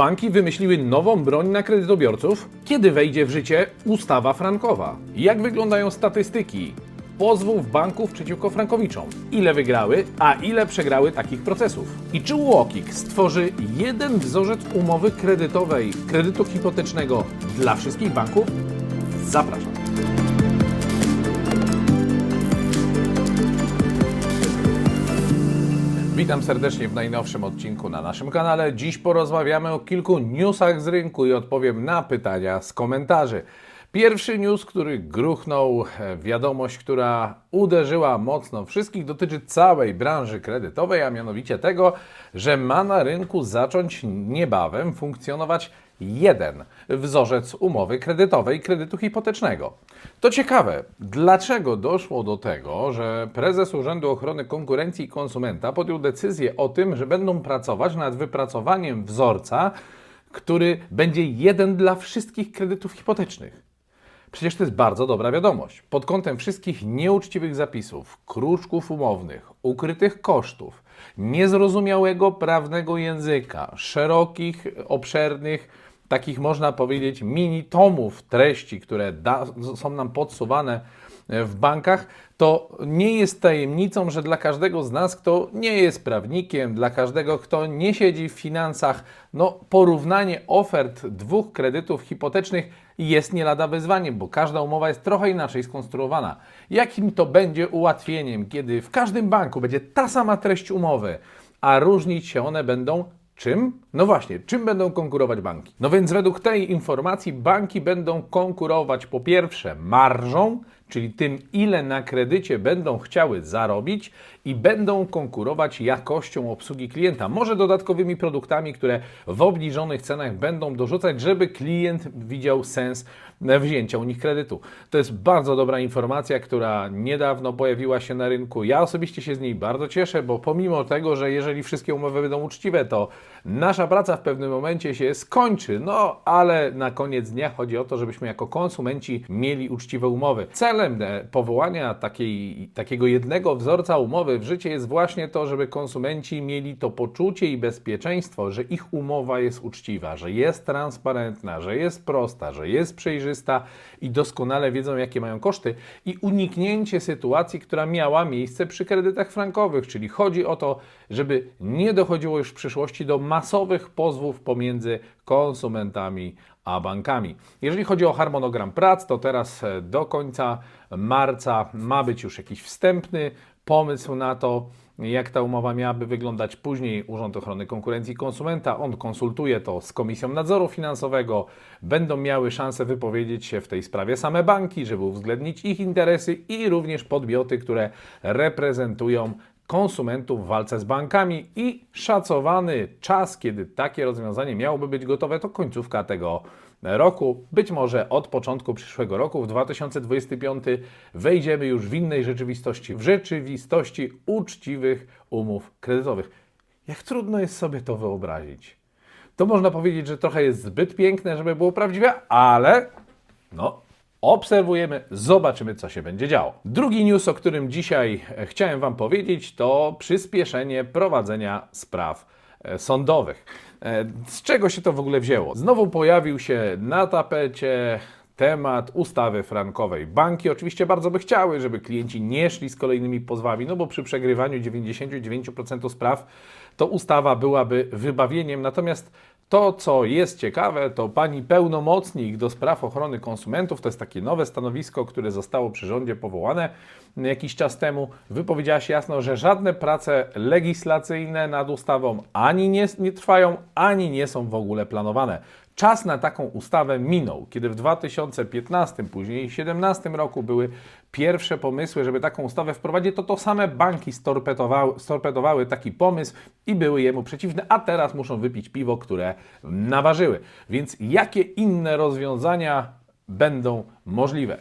banki wymyśliły nową broń na kredytobiorców? Kiedy wejdzie w życie ustawa frankowa? Jak wyglądają statystyki pozwów banków przeciwko frankowiczom? Ile wygrały, a ile przegrały takich procesów? I czy UOKiK stworzy jeden wzorzec umowy kredytowej, kredytu hipotecznego dla wszystkich banków? Zapraszam. Witam serdecznie w najnowszym odcinku na naszym kanale. Dziś porozmawiamy o kilku newsach z rynku i odpowiem na pytania z komentarzy. Pierwszy news, który gruchnął, e, wiadomość, która uderzyła mocno wszystkich, dotyczy całej branży kredytowej, a mianowicie tego, że ma na rynku zacząć niebawem funkcjonować jeden wzorzec umowy kredytowej kredytu hipotecznego. To ciekawe, dlaczego doszło do tego, że prezes Urzędu Ochrony Konkurencji i Konsumenta podjął decyzję o tym, że będą pracować nad wypracowaniem wzorca, który będzie jeden dla wszystkich kredytów hipotecznych. Przecież to jest bardzo dobra wiadomość. Pod kątem wszystkich nieuczciwych zapisów, kruczków umownych, ukrytych kosztów, niezrozumiałego prawnego języka, szerokich, obszernych, takich można powiedzieć mini tomów treści, które da, są nam podsuwane w bankach, to nie jest tajemnicą, że dla każdego z nas, kto nie jest prawnikiem, dla każdego, kto nie siedzi w finansach, no porównanie ofert dwóch kredytów hipotecznych jest nie lada wyzwaniem, bo każda umowa jest trochę inaczej skonstruowana. Jakim to będzie ułatwieniem, kiedy w każdym banku będzie ta sama treść umowy, a różnić się one będą Czym? No właśnie, czym będą konkurować banki? No więc według tej informacji banki będą konkurować po pierwsze marżą, czyli tym, ile na kredycie będą chciały zarobić, i będą konkurować jakością obsługi klienta. Może dodatkowymi produktami, które w obniżonych cenach będą dorzucać, żeby klient widział sens wzięcia u nich kredytu. To jest bardzo dobra informacja, która niedawno pojawiła się na rynku. Ja osobiście się z niej bardzo cieszę, bo pomimo tego, że jeżeli wszystkie umowy będą uczciwe, to nasza praca w pewnym momencie się skończy. No, ale na koniec dnia chodzi o to, żebyśmy jako konsumenci mieli uczciwe umowy. Celem e, powołania takiej, takiego jednego wzorca umowy w życie jest właśnie to, żeby konsumenci mieli to poczucie i bezpieczeństwo, że ich umowa jest uczciwa, że jest transparentna, że jest prosta, że jest przejrzysta i doskonale wiedzą, jakie mają koszty i uniknięcie sytuacji, która miała miejsce przy kredytach frankowych, czyli chodzi o to, żeby nie dochodziło już w przyszłości do masowych pozwów pomiędzy konsumentami a bankami. Jeżeli chodzi o harmonogram prac, to teraz e, do końca marca ma być już jakiś wstępny pomysł na to, jak ta umowa miałaby wyglądać później. Urząd Ochrony Konkurencji i Konsumenta, on konsultuje to z Komisją Nadzoru Finansowego. Będą miały szansę wypowiedzieć się w tej sprawie same banki, żeby uwzględnić ich interesy i również podmioty, które reprezentują konsumentów w walce z bankami i szacowany czas, kiedy takie rozwiązanie miałoby być gotowe, to końcówka tego roku. Być może od początku przyszłego roku, w 2025, wejdziemy już w innej rzeczywistości, w rzeczywistości uczciwych umów kredytowych. Jak trudno jest sobie to wyobrazić. To można powiedzieć, że trochę jest zbyt piękne, żeby było prawdziwe, ale no, obserwujemy, zobaczymy, co się będzie działo. Drugi news, o którym dzisiaj e, chciałem Wam powiedzieć, to przyspieszenie prowadzenia spraw e, sądowych. E, Z czego się to w ogóle wzięło? Znowu pojawił się na tapecie temat ustawy frankowej. Banki oczywiście bardzo by chciały, żeby klienci nie szli z kolejnymi pozwami, no bo przy przegrywaniu 99% spraw to ustawa byłaby wybawieniem. Natomiast to, co jest ciekawe, to pani pełnomocnik do spraw ochrony konsumentów, to jest takie nowe stanowisko, które zostało przy rządzie powołane jakiś czas temu, wypowiedziała się jasno, że żadne prace legislacyjne nad ustawą ani nie, nie trwają, ani nie są w ogóle planowane. Czas na taką ustawę minął, kiedy w 2015, później 2017 roku były pierwsze pomysły, żeby taką ustawę wprowadzić, to to same banki storpedowały, storpedowały taki pomysł i były jemu przeciwne, a teraz muszą wypić piwo, które naważyły. Więc jakie inne rozwiązania będą możliwe?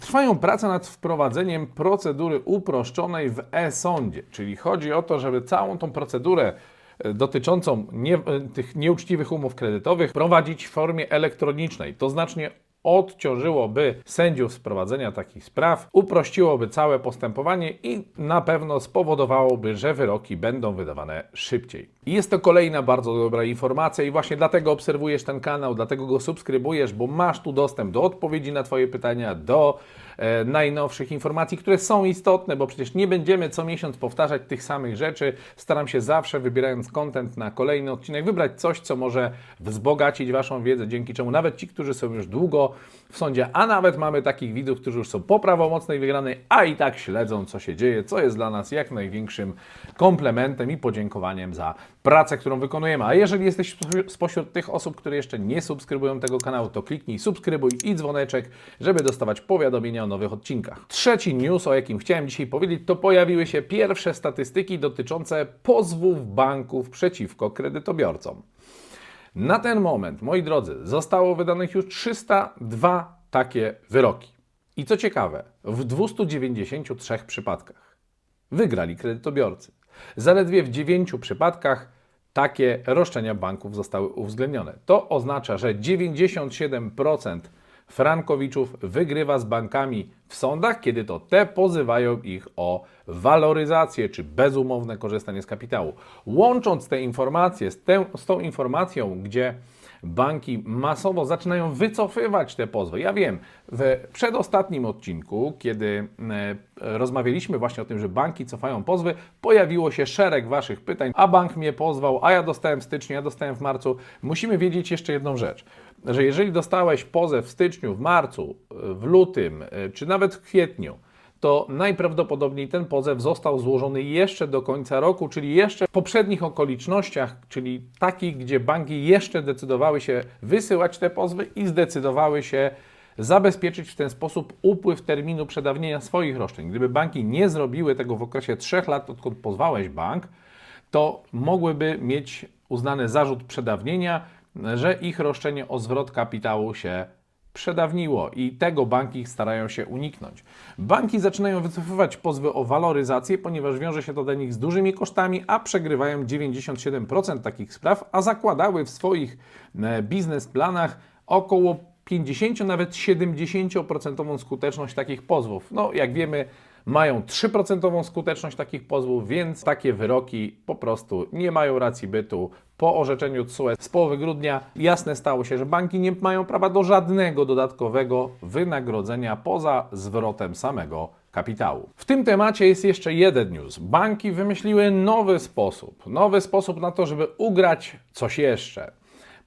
Trwają prace nad wprowadzeniem procedury uproszczonej w e-sądzie, czyli chodzi o to, żeby całą tą procedurę e, dotyczącą nie, e, tych nieuczciwych umów kredytowych prowadzić w formie elektronicznej. To znacznie odciążyłoby sędziów z prowadzenia takich spraw, uprościłoby całe postępowanie i na pewno spowodowałoby, że wyroki będą wydawane szybciej. Jest to kolejna bardzo dobra informacja i właśnie dlatego obserwujesz ten kanał, dlatego go subskrybujesz, bo masz tu dostęp do odpowiedzi na Twoje pytania, do najnowszych informacji, które są istotne, bo przecież nie będziemy co miesiąc powtarzać tych samych rzeczy. Staram się zawsze, wybierając content na kolejny odcinek, wybrać coś, co może wzbogacić Waszą wiedzę, dzięki czemu nawet ci, którzy są już długo w sądzie, a nawet mamy takich widzów, którzy już są po prawomocnej wygranej, a i tak śledzą, co się dzieje, co jest dla nas jak największym komplementem i podziękowaniem za pracę, którą wykonujemy. A jeżeli jesteś spośród tych osób, które jeszcze nie subskrybują tego kanału, to kliknij subskrybuj i dzwoneczek, żeby dostawać powiadomienia o nowych odcinkach. Trzeci news, o jakim chciałem dzisiaj powiedzieć, to pojawiły się pierwsze statystyki dotyczące pozwów banków przeciwko kredytobiorcom. Na ten moment, moi drodzy, zostało wydanych już 302 takie wyroki. I co ciekawe, w 293 przypadkach wygrali kredytobiorcy. Zaledwie w 9 przypadkach takie roszczenia banków zostały uwzględnione. To oznacza, że 97% frankowiczów wygrywa z bankami w sądach, kiedy to te pozywają ich o waloryzację czy bezumowne korzystanie z kapitału. Łącząc te informacje z, z tą informacją, gdzie banki masowo zaczynają wycofywać te pozwy. Ja wiem, w przedostatnim odcinku, kiedy e, rozmawialiśmy właśnie o tym, że banki cofają pozwy, pojawiło się szereg Waszych pytań, a bank mnie pozwał, a ja dostałem w styczniu, ja dostałem w marcu. Musimy wiedzieć jeszcze jedną rzecz, że jeżeli dostałeś pozew w styczniu, w marcu, w lutym, e, czy nawet w kwietniu, to najprawdopodobniej ten pozew został złożony jeszcze do końca roku, czyli jeszcze w poprzednich okolicznościach, czyli takich, gdzie banki jeszcze decydowały się wysyłać te pozwy i zdecydowały się zabezpieczyć w ten sposób upływ terminu przedawnienia swoich roszczeń. Gdyby banki nie zrobiły tego w okresie 3 lat, odkąd pozwałeś bank, to mogłyby mieć uznany zarzut przedawnienia, że ich roszczenie o zwrot kapitału się przedawniło i tego banki starają się uniknąć. Banki zaczynają wycofywać pozwy o waloryzację, ponieważ wiąże się to dla nich z dużymi kosztami, a przegrywają 97% takich spraw, a zakładały w swoich e, biznesplanach około 50, nawet 70% skuteczność takich pozwów. No, jak wiemy, mają 3% skuteczność takich pozwów, więc takie wyroki po prostu nie mają racji bytu. Po orzeczeniu TSUE z połowy grudnia jasne stało się, że banki nie mają prawa do żadnego dodatkowego wynagrodzenia poza zwrotem samego kapitału. W tym temacie jest jeszcze jeden news. Banki wymyśliły nowy sposób, nowy sposób na to, żeby ugrać coś jeszcze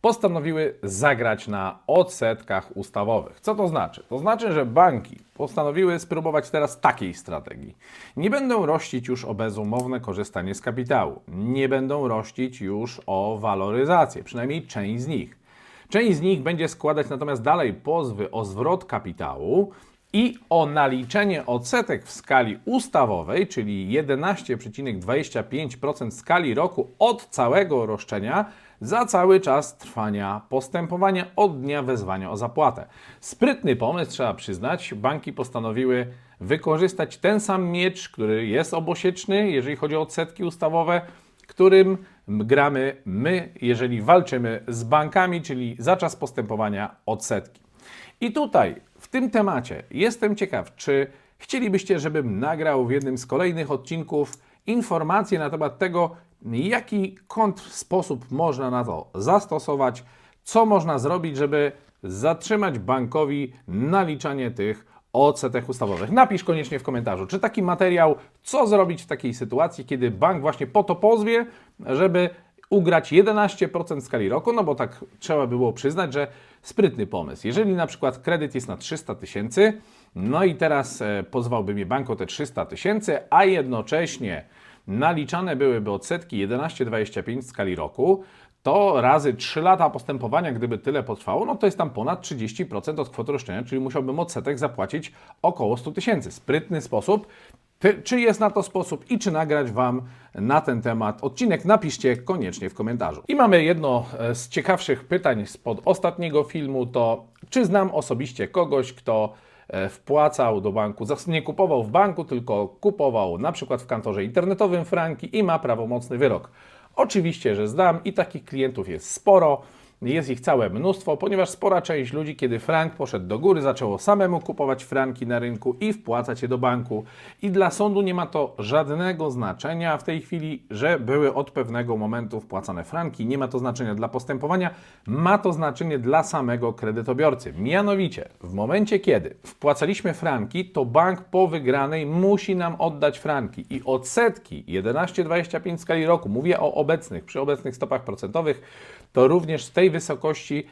postanowiły zagrać na odsetkach ustawowych. Co to znaczy? To znaczy, że banki postanowiły spróbować teraz takiej strategii. Nie będą rościć już o bezumowne korzystanie z kapitału. Nie będą rościć już o waloryzację, przynajmniej część z nich. Część z nich będzie składać natomiast dalej pozwy o zwrot kapitału i o naliczenie odsetek w skali ustawowej, czyli 11,25% skali roku od całego roszczenia za cały czas trwania postępowania od dnia wezwania o zapłatę. Sprytny pomysł, trzeba przyznać. Banki postanowiły wykorzystać ten sam miecz, który jest obosieczny, jeżeli chodzi o odsetki ustawowe, którym gramy my, jeżeli walczymy z bankami, czyli za czas postępowania odsetki. I tutaj, w tym temacie, jestem ciekaw, czy chcielibyście, żebym nagrał w jednym z kolejnych odcinków informacje na temat tego, jaki sposób można na to zastosować, co można zrobić, żeby zatrzymać bankowi naliczanie tych odsetek ustawowych. Napisz koniecznie w komentarzu, czy taki materiał, co zrobić w takiej sytuacji, kiedy bank właśnie po to pozwie, żeby ugrać 11% skali roku, no bo tak trzeba było przyznać, że sprytny pomysł. Jeżeli na przykład kredyt jest na 300 tysięcy, no i teraz e, pozwałby mnie bank o te 300 tysięcy, a jednocześnie naliczane byłyby odsetki 11,25 w skali roku, to razy 3 lata postępowania, gdyby tyle potrwało, no to jest tam ponad 30% od kwoty roszczenia, czyli musiałbym odsetek zapłacić około 100 tysięcy. Sprytny sposób. Ty, czy jest na to sposób i czy nagrać Wam na ten temat odcinek? Napiszcie koniecznie w komentarzu. I mamy jedno e, z ciekawszych pytań spod ostatniego filmu, to czy znam osobiście kogoś, kto wpłacał do banku, nie kupował w banku, tylko kupował na przykład w kantorze internetowym franki i ma prawomocny wyrok. Oczywiście, że znam i takich klientów jest sporo. Jest ich całe mnóstwo, ponieważ spora część ludzi, kiedy frank poszedł do góry, zaczęło samemu kupować franki na rynku i wpłacać je do banku. I dla sądu nie ma to żadnego znaczenia w tej chwili, że były od pewnego momentu wpłacane franki. Nie ma to znaczenia dla postępowania, ma to znaczenie dla samego kredytobiorcy. Mianowicie, w momencie kiedy wpłacaliśmy franki, to bank po wygranej musi nam oddać franki i odsetki 11,25 w skali roku, mówię o obecnych, przy obecnych stopach procentowych, to również w tej wysokości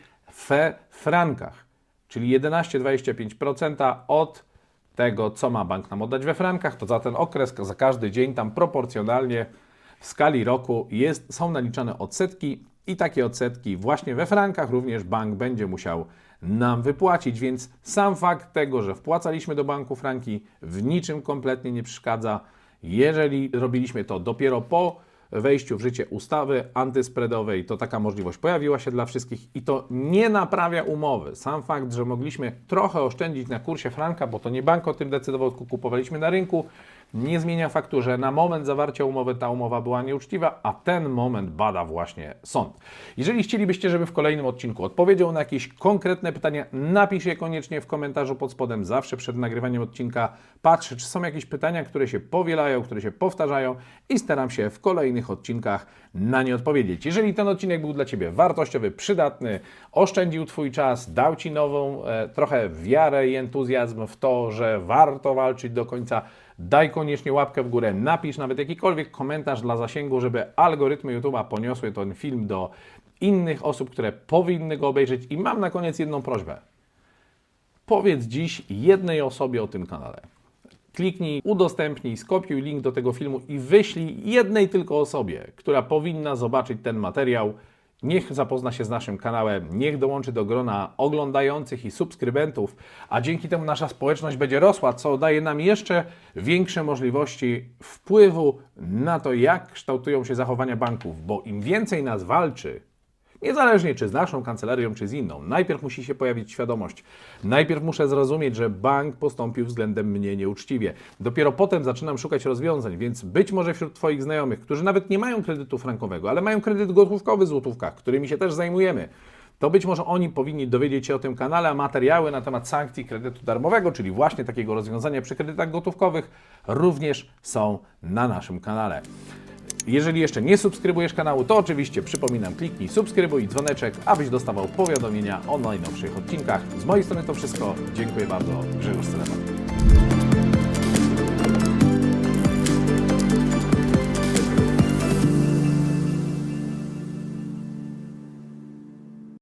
we frankach, czyli 11,25% od tego, co ma bank nam oddać we frankach, to za ten okres, za każdy dzień tam proporcjonalnie w skali roku jest, są naliczane odsetki i takie odsetki właśnie we frankach również bank będzie musiał nam wypłacić, więc sam fakt tego, że wpłacaliśmy do banku franki w niczym kompletnie nie przeszkadza, jeżeli robiliśmy to dopiero po wejściu w życie ustawy antyspreadowej, to taka możliwość pojawiła się dla wszystkich i to nie naprawia umowy. Sam fakt, że mogliśmy trochę oszczędzić na kursie franka, bo to nie bank o tym decydował, tylko kupowaliśmy na rynku, nie zmienia faktu, że na moment zawarcia umowy ta umowa była nieuczciwa, a ten moment bada właśnie sąd. Jeżeli chcielibyście, żeby w kolejnym odcinku odpowiedział na jakieś konkretne pytania, napisz je koniecznie w komentarzu pod spodem. Zawsze przed nagrywaniem odcinka patrzę, czy są jakieś pytania, które się powielają, które się powtarzają i staram się w kolejnych odcinkach na nie odpowiedzieć. Jeżeli ten odcinek był dla Ciebie wartościowy, przydatny, oszczędził Twój czas, dał Ci nową e, trochę wiarę i entuzjazm w to, że warto walczyć do końca, daj koniecznie łapkę w górę, napisz nawet jakikolwiek komentarz dla zasięgu, żeby algorytmy YouTube'a poniosły ten film do innych osób, które powinny go obejrzeć. I mam na koniec jedną prośbę. Powiedz dziś jednej osobie o tym kanale. Kliknij, udostępnij, skopiuj link do tego filmu i wyślij jednej tylko osobie, która powinna zobaczyć ten materiał. Niech zapozna się z naszym kanałem, niech dołączy do grona oglądających i subskrybentów, a dzięki temu nasza społeczność będzie rosła, co daje nam jeszcze większe możliwości wpływu na to, jak kształtują się zachowania banków, bo im więcej nas walczy, Niezależnie czy z naszą kancelarią, czy z inną, najpierw musi się pojawić świadomość. Najpierw muszę zrozumieć, że bank postąpił względem mnie nieuczciwie. Dopiero potem zaczynam szukać rozwiązań, więc być może wśród Twoich znajomych, którzy nawet nie mają kredytu frankowego, ale mają kredyt gotówkowy w złotówkach, którymi się też zajmujemy, to być może oni powinni dowiedzieć się o tym kanale, a materiały na temat sankcji kredytu darmowego, czyli właśnie takiego rozwiązania przy kredytach gotówkowych, również są na naszym kanale. Jeżeli jeszcze nie subskrybujesz kanału, to oczywiście przypominam, kliknij subskrybuj i dzwoneczek, abyś dostawał powiadomienia o najnowszych odcinkach. Z mojej strony to wszystko. Dziękuję bardzo. Grzegorz Steleman.